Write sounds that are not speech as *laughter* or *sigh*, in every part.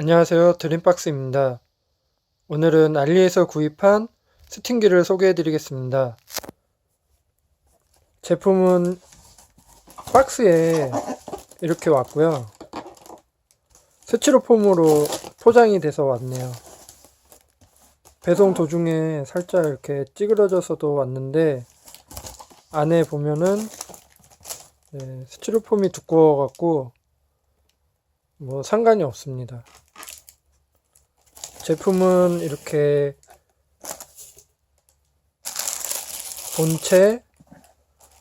안녕하세요. 드림박스입니다. 오늘은 알리에서 구입한 스팀기를 소개해 드리겠습니다. 제품은 박스에 이렇게 왔고요. 스티로폼으로 포장이 돼서 왔네요. 배송 도중에 살짝 이렇게 찌그러져서도 왔는데 안에 보면은 네, 스티로폼이 두꺼워 갖고 뭐 상관이 없습니다. 제품은 이렇게 본체,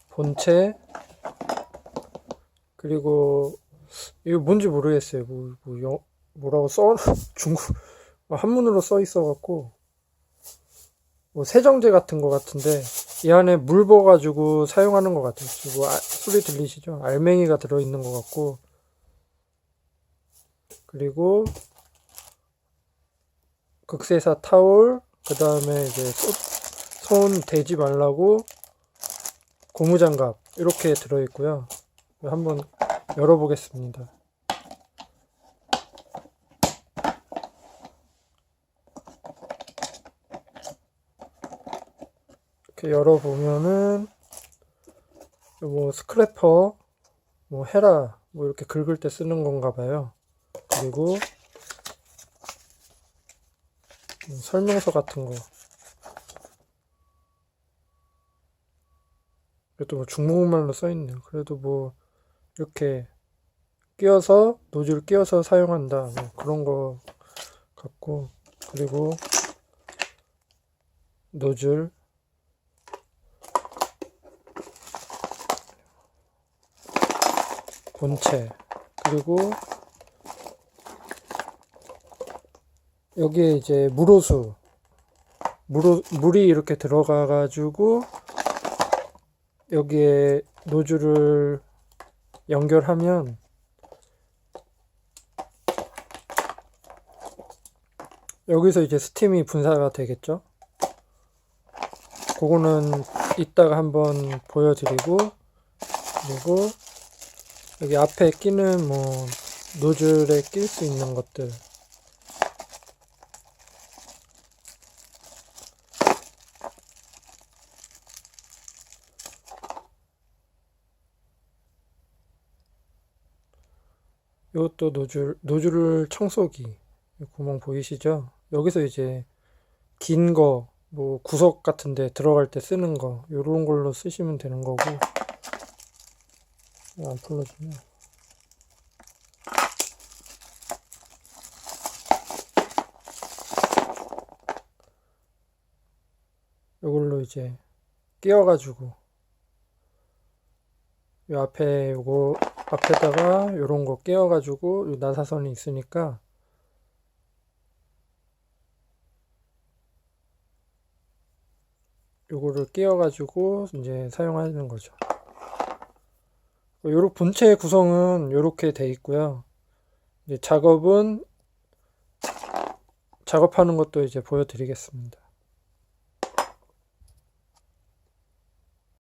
본체, 그리고 이거 뭔지 모르겠어요. 뭐, 뭐 영, 뭐라고 써 *laughs* 중국 뭐 한문으로 써 있어갖고 뭐 세정제 같은 거 같은데 이 안에 물 부어가지고 사용하는 것 같아요. 지금 아, 소리 들리시죠? 알맹이가 들어있는 것 같고 그리고 극세사 타올, 그 다음에 이제 손, 손 대지 말라고 고무장갑 이렇게 들어있고요. 한번 열어보겠습니다. 이렇게 열어보면은 뭐 스크래퍼, 뭐 헤라, 뭐 이렇게 긁을 때 쓰는 건가 봐요. 그리고 음, 설명서 같은 거. 그래도 뭐 중국말로 써있네요. 그래도 뭐 이렇게 끼워서 노즐 끼워서 사용한다. 뭐 그런 거 같고 그리고 노즐 본체 그리고 여기에 이제 물호수 물, 물이 이렇게 들어가 가지고 여기에 노즐을 연결하면 여기서 이제 스팀이 분사가 되겠죠? 그거는 이따가 한번 보여드리고 그리고 여기 앞에 끼는 뭐 노즐에 낄 수 있는 것들 이것도 노즐, 노즐 청소기. 구멍 보이시죠? 여기서 이제 긴 거, 뭐 구석 같은 데 들어갈 때 쓰는 거, 요런 걸로 쓰시면 되는 거고. 안 풀러지네. 요걸로 이제 끼워가지고 요 앞에 요거 앞에다가 요런 거 끼워가지고 요 나사선이 있으니까 요거를 끼워가지고 이제 사용하는 거죠. 요런 본체 구성은 요렇게 돼 있고요. 이제 작업은 작업하는 것도 이제 보여드리겠습니다.